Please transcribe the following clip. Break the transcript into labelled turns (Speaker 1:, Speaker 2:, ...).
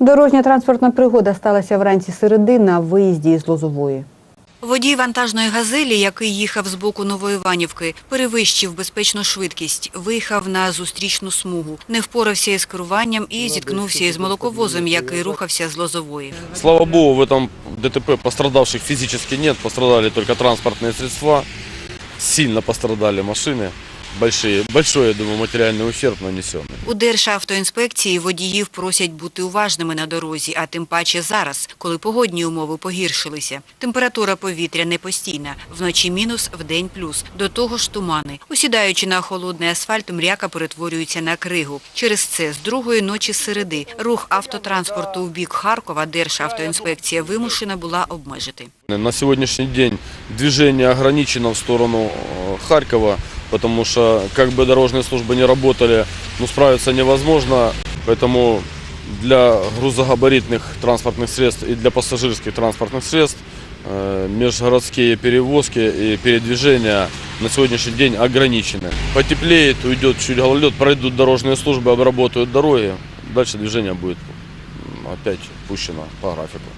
Speaker 1: Дорожня транспортна пригода сталася вранці середи на виїзді з Лозової.
Speaker 2: Водій вантажної газелі, який їхав з боку Новоіванівки, перевищив безпечну швидкість, виїхав на зустрічну смугу, не впорався із керуванням і зіткнувся із молоковозом, який рухався з Лозової.
Speaker 3: Слава богу, в этом ДТП пострадавших физически нет, пострадали только транспортные средства. Сильно пострадали машины, большие, большой, я думаю, материальный ущерб нанесенный.
Speaker 2: У Державтоінспекції водіїв просять бути уважними на дорозі, а тим паче зараз, коли погодні умови погіршилися. Температура повітря не постійна, вночі мінус, вдень плюс. До того ж тумани. Усідаючи на холодний асфальт, мряка перетворюється на кригу. Через це з другої ночі середи рух автотранспорту в бік Харкова Державтоінспекція вимушена була обмежити.
Speaker 3: На сегодняшний день движение ограничено в сторону э, Харькова, Потому что как бы дорожные службы не работали, ну, справиться невозможно, поэтому для грузогабаритных транспортных средств и для пассажирских транспортных средств э, межгородские перевозки и передвижения на сегодняшний день ограничены. Потеплеет, уйдет чуть гололед, пройдут дорожные службы, обработают дороги, дальше движение будет опять пущено по графику.